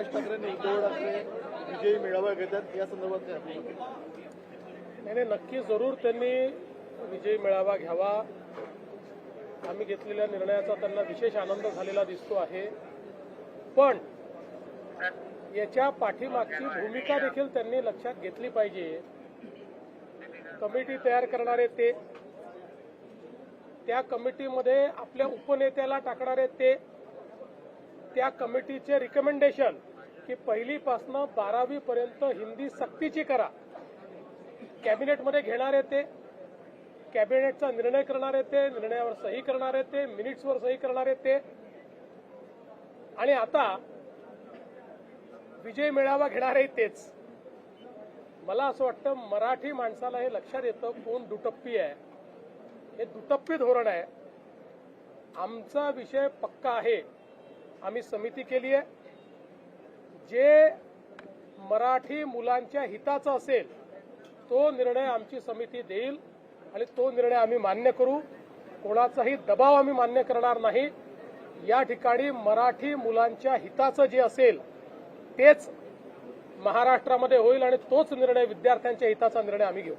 राज ठाकरेंनी उद्धव ठाकरे विजयी मेळावा घेतात या संदर्भात काय नाही नाही, नक्की जरूर त्यांनी विजयी मेळावा घ्यावा. आम्ही घेतलेल्या निर्णयाचा त्यांना विशेष आनंद झालेला दिसतो आहे. पण याच्या पाठीमागची भूमिका देखील त्यांनी लक्षात घेतली पाहिजे. कमिटी तयार करणारे ते त्या कमिटीमध्ये आपल्या उपनेत्याला टाकणारे ते त्या कमिटीचे रिकमेंडेशन की पहिलीपासनं बारावी पर्यंत हिंदी सक्तीची करा. कॅबिनेटमध्ये घेणारे ते. कॅबिनेटचा निर्णय करणारे ते. निर्णयावर सही करणारे ते. मिनिट्सवर सही करणारे ते. आणि आता विजय मेळावा घेणारे तेच. मला असं वाटतं मराठी माणसाला हे लक्षात येतं कोण दुटप्पी आहे. हे दुटप्पी धोरण आहे. आमचा विषय पक्का आहे. आम्ही समिती केली आहे. जे मराठी मुलांच्या हिताचा असेल तो निर्णय आमची समिती देईल आणि तो निर्णय आम्ही मान्य करू. कोणाचाही दबाव आम्ही मान्य करणार नाही. या ठिकाणी मराठी मुलांच्या हिताचं जे असेल तेच महाराष्ट्रामध्ये होईल आणि तोच निर्णय विद्यार्थ्यांच्या हिताचा निर्णय आम्ही घेऊ.